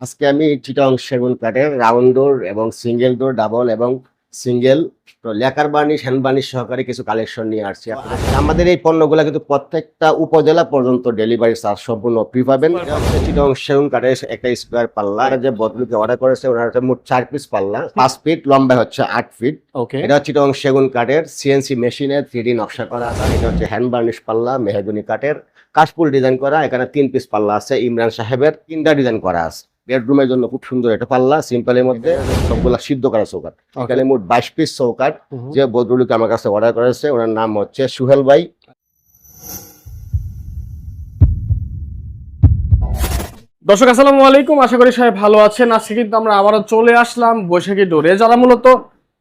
আজকে আমি চিটং সেগুন কাঠের রাউন্ড ডোর এবং সিঙ্গেল ডোর ডাবল এবং single lacquer varnish hand varnish সহকারে কিছু কালেকশন নিয়ে আসছি আমাদের এই পণ্যগুলো কিন্তু প্রত্যেকটা উপজেলা পর্যন্ত ডেলিভারি চার্জ সম্পূর্ণ ফ্রি পাবেন। চিটং সেগুন কাঠের একটা স্কোয়ার পাল্লা যে বদলুকে অর্ডার করেছে ওনার হচ্ছে মোট চার পিস পাল্লা পাঁচ ফিট লম্বা হচ্ছে আট ফিট ওকে এটা হচ্ছে চিটং সেগুন কাঠের সিএনসি মেশিনে থ্রি নকশা করা এটা হচ্ছে হ্যান্ড বার্নিশ পাল্লা মেহগুনি কাঠের। কাশফুল ডিজাইন করা এখানে তিন পিস পাল্লা আছে ইমরান সাহেবের তিনটা ডিজাইন করা আছে। বেডরুমের জন্য খুব সুন্দর একটা পাল্লা সিম্পলের মধ্যে সবগুলা সিদ্ধ করা চৌকাট এখানে মোট বাইশ পিস চৌকাট যে বদরুলকে আমার কাছে অর্ডার করেছে ওনার নাম হচ্ছে সুহেল ভাই। দর্শক আসসালামু আলাইকুম। আশা করি সবাই ভালো আছেন। আজকে কিন্তু আমরা আবারও চলে আসলাম বৈশাখী ডোরে। যারা মূলত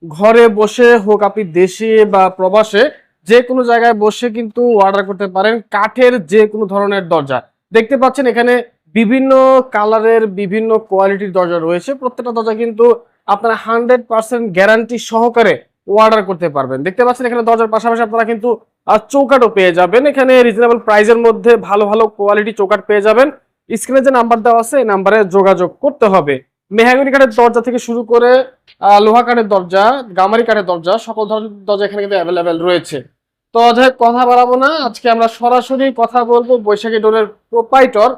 ঘরে বসে হোক আপনি দেশে বা প্রবাসে যে কোনো জায়গায় বসে কিন্তু অর্ডার করতে পারেন কাঠের যে কোনো ধরনের দরজা। দেখতে পাচ্ছেন এখানে বিভিন্ন কালারের বিভিন্ন কোয়ালিটির দরজা রয়েছে। প্রত্যেকটা দরজা কিন্তু আপনারা হান্ড্রেড পার্সেন্ট গ্যারান্টি সহকারে অর্ডার করতে পারবেন। দেখতে পাচ্ছেন এখানে দরজার পাশাপাশি আপনারা কিন্তু চৌকাটও পেয়ে যাবেন। এখানে রিজনেবল প্রাইসের মধ্যে ভালো ভালো কোয়ালিটি চৌকাট পেয়ে যাবেন। স্ক্রিনে যে নাম্বার দেওয়া আছে, এই নাম্বারে যোগাযোগ করতে হবে। মেহাগনি কাঠের দরজা থেকে শুরু করে লোহা কাঠের দরজা, গামারি কাঠের দরজা, সকল ধরনের দরজা এখানে কিন্তু অ্যাভেলেবেল রয়েছে। তো অজয়, কথা বাড়াবো না। আজকে আমরা সরাসরি কথা বলব বৈশাখী ডোরের প্রোপাইটর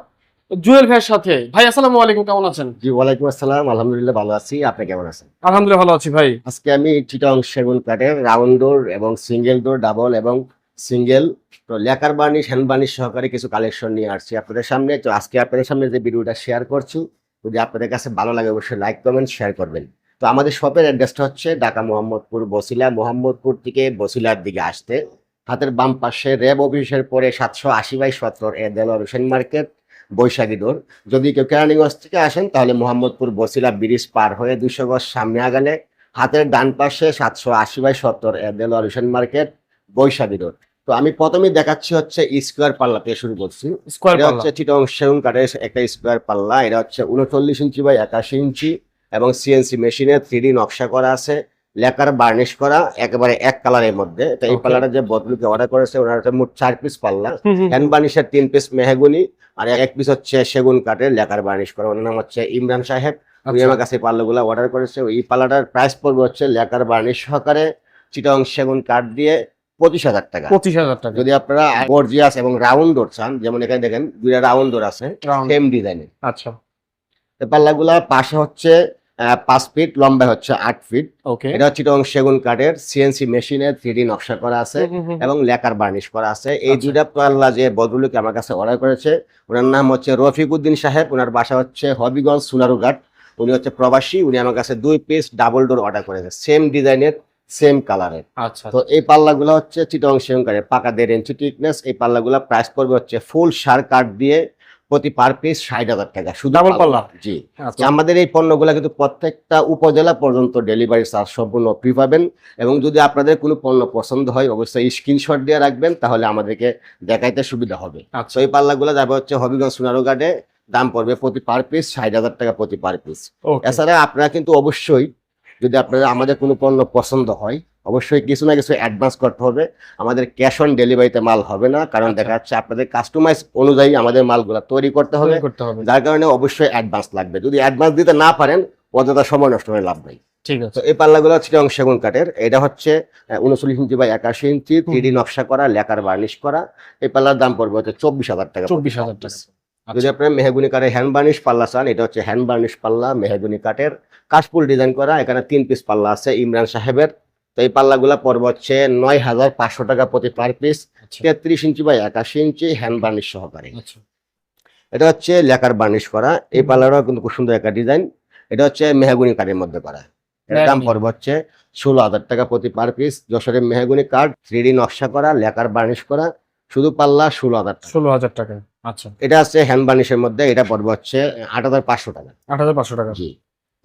জুয়েল ভাইয়ের সাথে। ভাই আসসালামু আলাইকুম কেমন আছেন? জি ওয়ালাইকুম আসসালাম। আলহামদুলিল্লাহ ভালো আছি। আপনি কেমন আছেন? আলহামদুলিল্লাহ ভালো আছি ভাই। আজকে আমি চিটং সেগুন কাঠের রাউন্ড ডোর এবং সিঙ্গেল ডোর ডাবল এবং সিঙ্গেল তো লেকার বার্নিশ হ্যান্ড বার্নিশ সহকারে কিছু কালেকশন নিয়ে আসছি আপনাদের সামনে। তো আজকে আপনাদের সামনে যে ভিডিওটা শেয়ার করছি যদি আপনাদের কাছে ভালো লাগে অবশ্যই লাইক কমেন্ট শেয়ার করবেন। তো আমাদের শপের অ্যাড্রেসটা হচ্ছে ঢাকা মোহাম্মদপুর বসিলা। মোহাম্মদপুর থেকে বসিলার দিকে আসতে। হাতের বাম পাশে র্যাব অফিসের পরে সাতশো আশি বাই সত্তর A Delwar Hossain market. Baishakhi door যদি কেউ কেরানীগঞ্জ থেকে আসেন তাহলে মোহাম্মদপুর বসিলা ব্রিজ পার হয়ে দুশো গজ সামনে আগালে হাতের ডান পাশে সাতশো আশি বাই সত্তর দেলোয়ার হোসেন মার্কেট বৈশাখী রোড তো আমি প্রথমেই দেখাচ্ছি হচ্ছে স্কোয়ার পাল্লা থেকে শুরু করছি। স্কোয়ার হচ্ছে চিটং সেগুন কাঠের একটা স্কোয়ার পাল্লা। এটা হচ্ছে উনচল্লিশ ইঞ্চি বাই একাশি ইঞ্চি এবং সিএনসি মেশিনে থ্রি নকশা করা আছে। লেকার বার্নিশ করা একেবারে এক কালারের মধ্যে। তো এই পাল্লাটা যে বদলুকে অর্ডার করেছে ওনার হচ্ছে মোট চার পিস পাল্লা। হ্যান্ড বার্নিশের তিন পিস মেহগুনি আর এক পিস হচ্ছে সেগুন কাঠের লেকার বার্নিশ করা। ওনার নাম হচ্ছে ইমরান সাহেব। আচ্ছা। উনি আমার কাছে পাল্লাগুলো অর্ডার করেছে। এই পাল্লাটার প্রাইস পড়বে হচ্ছে লেকার বার্নিশ সহকারে চিটং সেগুন কাঠ দিয়ে পঁচিশ হাজার টাকা। পঁচিশ হাজার টাকা। যদি আপনারা গর্জিয়াস এবং রাউন্ড ডোর চান যেমন এখানে দেখেন দুইটা রাউন্ড ডোর আছে। সেম ডিজাইনের আচ্ছা। পাল্লাগুলা পাশে হচ্ছে পাঁচ ফিট লম্বা হচ্ছে আট ফিট। ওকে এটা হচ্ছে চিটং সেগুন কাঠের সিএনসি মেশিনে থ্রি নকশা করা আছে এবং লেকার বার্নিশ করা আছে। এই আচ্ছা। দুইটা পাল্লা যে বদরুলকে আমার কাছে অর্ডার করেছে ওনার নাম হচ্ছে রফিক উদ্দিন সাহেব ওনার বাসা হচ্ছে হবিগঞ্জ সোনারুঘাট। উনি হচ্ছে প্রবাসী উনি আমার কাছে দুই পিস ডাবল ডোর অর্ডার করেছে সেম ডিজাইনের সেম কালারের আচ্ছা তো এই পাল্লাগুলো হচ্ছে চিটং সেগুন কাঠের পাকা দেড় ইঞ্চি টিকনেস এই পাল্লাগুলো প্রাইস পড়বে হচ্ছে ফুল সার কাঠ দিয়ে প্রতি পার পিস ষাট হাজার টাকা শুধু পাল্লা? জি। আচ্ছা। আমাদের এই পণ্যগুলো কিন্তু প্রত্যেকটা উপজেলা পর্যন্ত ডেলিভারি চার্জ সম্পূর্ণ ফ্রি পাবেন এবং যদি আপনাদের কোনো পণ্য পছন্দ হয় অবশ্যই স্ক্রিনশট দিয়ে রাখবেন তাহলে আমাদেরকে দেখাইতে সুবিধা হবে। আচ্ছা। এই পাল্লাগুলো যাবে হচ্ছে হবিগঞ্জ সোনারুঘাটে দাম পড়বে প্রতি পার পিস ষাট হাজার টাকা প্রতি পার পিস এছাড়া আপনারা কিন্তু অবশ্যই যদি আপনারা আমাদের কোনো পণ্য পছন্দ হয় অবশ্যই কিছু না কিছু অ্যাডভান্স করতে হবে। আমাদের ক্যাশ অন ডেলিভারিতে মাল হবে না কারণ আচ্ছা। দেখা যাচ্ছে আপনাদের কাস্টমাইজ অনুযায়ী আমাদের মালগুলো তৈরি করতে হবে। করতে হবে। যার কারণে অবশ্যই অ্যাডভান্স লাগবে। যদি অ্যাডভান্স দিতে না পারেন অযথা সময় নষ্ট হয়ে লাভ নেই। ঠিক আছে। এই পাল্লাগুলো চিটং সেগুন কাঠের। এটা হচ্ছে উনচল্লিশ ইঞ্চি বা একাশি ইঞ্চি থ্রি নকশা করা লেকার বার্নিশ করা। এই পাল্লার দাম পড়বে হচ্ছে চব্বিশ হাজার টাকা। চব্বিশ হাজার টাকা। যদি আচ্ছা। আপনার মেহগুনি কাঠের হ্যান্ড বার্নিশ পাল্লা চান এটা হচ্ছে হ্যান্ড বার্নিশ পাল্লা মেহগুনি কাঠের। কাশফুল ডিজাইন করা এখানে তিন পিস পাল্লা আছে ইমরান সাহেবের। তো এই পাল্লাগুলো পর্ব হচ্ছে নয় হাজার পাঁচশো টাকা প্রতি পার পিস আচ্ছা। তেত্রিশ ইঞ্চি বা একাশি ইঞ্চি হ্যান্ড বার্নিশ সহকারে। আচ্ছা। এটা হচ্ছে লেকার বার্নিশ করা। এই পাল্লাটাও কিন্তু খুব সুন্দর একটা ডিজাইন এটা হচ্ছে মেহগুনি কাঠের মধ্যে করা। দাম। পড়বে হচ্ছে ষোলো হাজার টাকা প্রতি পার পিস যশোরের মেহগুনি কাঠ থ্রি নকশা করা লেকার বার্নিশ করা। শুধু পাল্লা ষোলো হাজার ষোলো হাজার টাকা। আচ্ছা। এটা আছে হ্যান্ড বার্নিশের মধ্যে। এটা পড়বে হচ্ছে আট হাজার পাঁচশো টাকা। আট হাজার পাঁচশো টাকা। জি।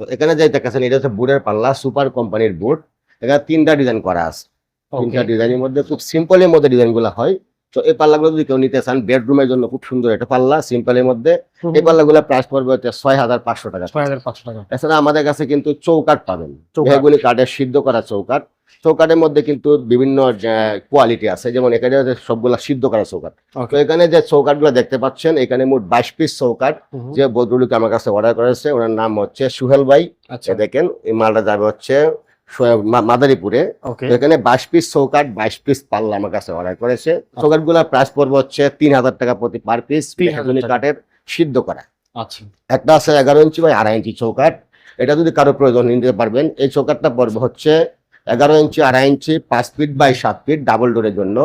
তো এখানে যে দেখাচ্ছেন এটা হচ্ছে বুটের পাল্লা সুপার কোম্পানির বুট এখানে তিনটা ডিজাইন করা আছে। তিনটা ডিজাইনের মধ্যে খুব সিম্পলের মধ্যে ডিজাইনগুলো হয়। তো এই পাল্লাগুলো যদি কেউ নিতে চান বেডরুমের জন্য খুব সুন্দর একটা পাল্লা সিম্পলের মধ্যে। এই পাল্লাগুলো প্রাইস পড়বে হচ্ছে ছয় হাজার পাঁচশো টাকা। ছয় হাজার পাঁচশো টাকা। এছাড়া আমাদের কাছে কিন্তু চৌকাট পাবেন। চৌকাঠ। বেগুনি কাঠের সিদ্ধ করা চৌকাট চৌকাটের মধ্যে কিন্তু বিভিন্ন কোয়ালিটি আছে। যেমন এখানে সবগুলা সিদ্ধ করা চৌকাট তো এখানে যে চৌকাটগুলো দেখতে পাচ্ছেন এখানে মোট বাইশ পিস চৌকাট যে বদরুলকে আমার কাছে অর্ডার করেছে। ওনার নাম হচ্ছে সুহেল ভাই। আচ্ছা। দেখেন এই মালটা যাবে হচ্ছে মাদারীপুরে। এখানে বাইশ পিস চৌকাট বাইশ পিস পাল্লা আমার কাছে অর্ডার করেছে। চৌকাটগুলার প্রাইস পড়বে হচ্ছে তিন হাজার টাকা প্রতি পার পিস 3,000 বেগুনি টাকা। কাঠের সিদ্ধ করা। আচ্ছা। একটা আছে এগারো ইঞ্চি বা আড়াই ইঞ্চি চৌকাট এটা যদি কারও প্রয়োজন নিতে পারবেন এই চৌকাটটা পড়বে হচ্ছে এগারো ইঞ্চি আড়াই ইঞ্চি পাঁচ ফিট বাই সাত ফিট ডাবল ডোরের জন্য।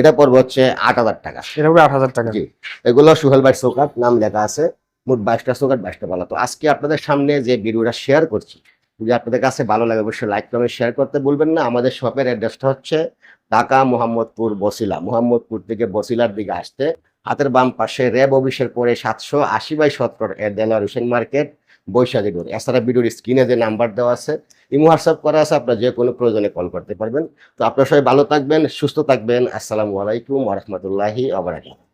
এটা পড়বে হচ্ছে আট হাজার টাকা। এটা আট হাজার টাকা। জি। এগুলো সুহেল বাই চৌকাট নাম লেখা আছে। মোট বাইশটা চৌকাট বাইশটা পালা তো আজকে আপনাদের সামনে যে ভিডিওটা শেয়ার করছি যদি আপনাদের কাছে ভালো লাগে, অবশ্যই লাইক কমেন্ট শেয়ার করতে বলবেন না। আমাদের শপের অ্যাড্রেসটা হচ্ছে ঢাকা মোহাম্মদপুর বসিলা। মোহাম্মদপুর থেকে বসিলার দিকে আসতে হাতের বাম পাশে র্যাব অফিসের পরে সাতশো আশি বাই সত্তর দেলোয়ার হোসেন মার্কেট বৈশাখী রোড এছাড়া ভিডিওর স্ক্রিনে যে নাম্বার দেওয়া আছে, ইমো হোয়াটসঅ্যাপ করা আছে, আপনার যে কোনো প্রয়োজনে কল করতে পারবেন। তো আপনার সবাই ভালো থাকবেন, সুস্থ থাকবেন। আসসালামু আলাইকুম ওরহমতুল্লাহি আবরাকাত